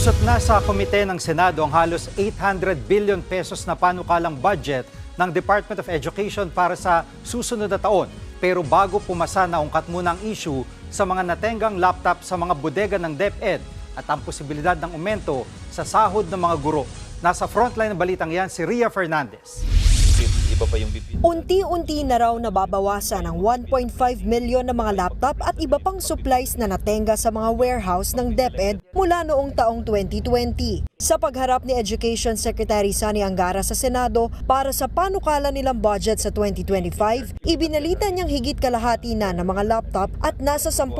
Lusot na sa komite ng Senado ang halos 800 billion pesos na panukalang budget ng Department of Education para sa susunod na taon. Pero bago pumasa, naungkat muna ang issue sa mga natenggang laptop sa mga bodega ng DepEd at ang posibilidad ng aumento sa sahod ng mga guro. Nasa frontline ng balitang yan si Ria Fernandez. Iba pa yung BP. Unti-unti na raw nababawasan ang 1.5 milyon na mga laptop at iba pang supplies na natenga sa mga warehouse ng DepEd mula noong taong 2020. Sa pagharap ni Education Secretary Sani Angara sa Senado para sa panukala nilang budget sa 2025, ibinalita niyang higit kalahati na ng mga laptop at nasa 10%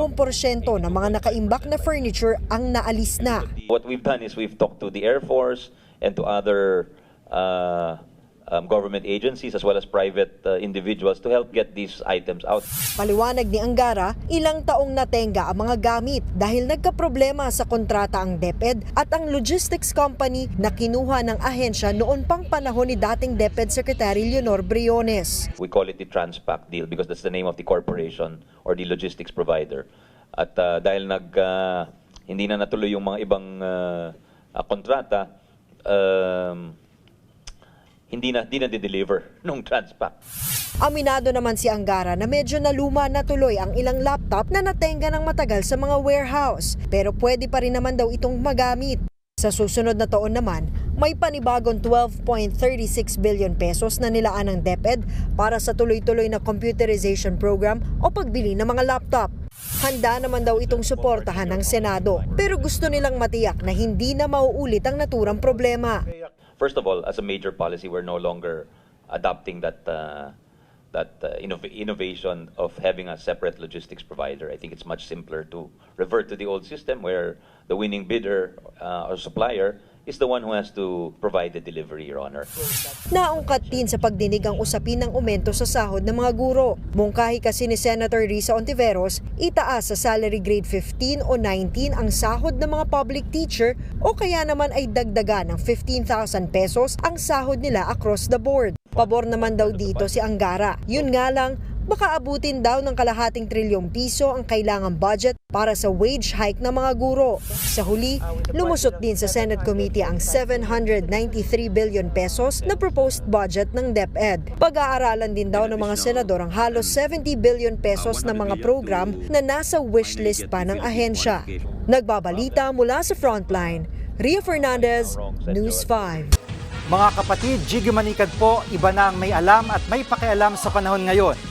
ng mga nakaimbak na furniture ang naalis na. What we've done is we've talked to the Air Force and to other uh, um, government agencies as well as private uh, individuals to help get these items out. Paliwanag ni Angara, ilang taong natenga ang mga gamit dahil nagkaproblema sa kontrata ang DepEd at ang logistics company na kinuha ng ahensya noon pang panahon ni dating DepEd Secretary Leonor Briones. We call it the Transpac deal because that's the name of the corporation or the logistics provider. At uh, dahil nag uh, hindi na natuloy yung mga ibang uh, uh, kontrata, um, hindi na hindi na deliver nung Transpac. Aminado naman si Angara na medyo naluma na tuloy ang ilang laptop na natenga ng matagal sa mga warehouse pero pwede pa rin naman daw itong magamit. Sa susunod na taon naman, may panibagong 12.36 billion pesos na nilaan ng DepEd para sa tuloy-tuloy na computerization program o pagbili ng mga laptop. Handa naman daw itong suportahan ng Senado pero gusto nilang matiyak na hindi na mauulit ang naturang problema. First of all, as a major policy, we're no longer adopting that uh, that uh, innov- innovation of having a separate logistics provider. I think it's much simpler to revert to the old system where the winning bidder uh, or supplier is the one who has to provide the delivery, Your Honor. Naungkat din sa pagdinig ang usapin ng aumento sa sahod ng mga guro. Mungkahi kasi ni Senator Risa Ontiveros, itaas sa salary grade 15 o 19 ang sahod ng mga public teacher o kaya naman ay dagdagan ng 15,000 pesos ang sahod nila across the board. Pabor naman daw dito si Angara. Yun nga lang, baka abutin daw ng kalahating trilyong piso ang kailangang budget para sa wage hike ng mga guro. Sa huli, lumusot din sa Senate Committee ang 793 billion pesos na proposed budget ng DepEd. Pag-aaralan din daw ng mga senador ang halos 70 billion pesos na mga program na nasa wishlist pa ng ahensya. Nagbabalita mula sa Frontline, Ria Fernandez, News 5. Mga kapatid, Jiggy Manikad po, iba na ang may alam at may pakialam sa panahon ngayon.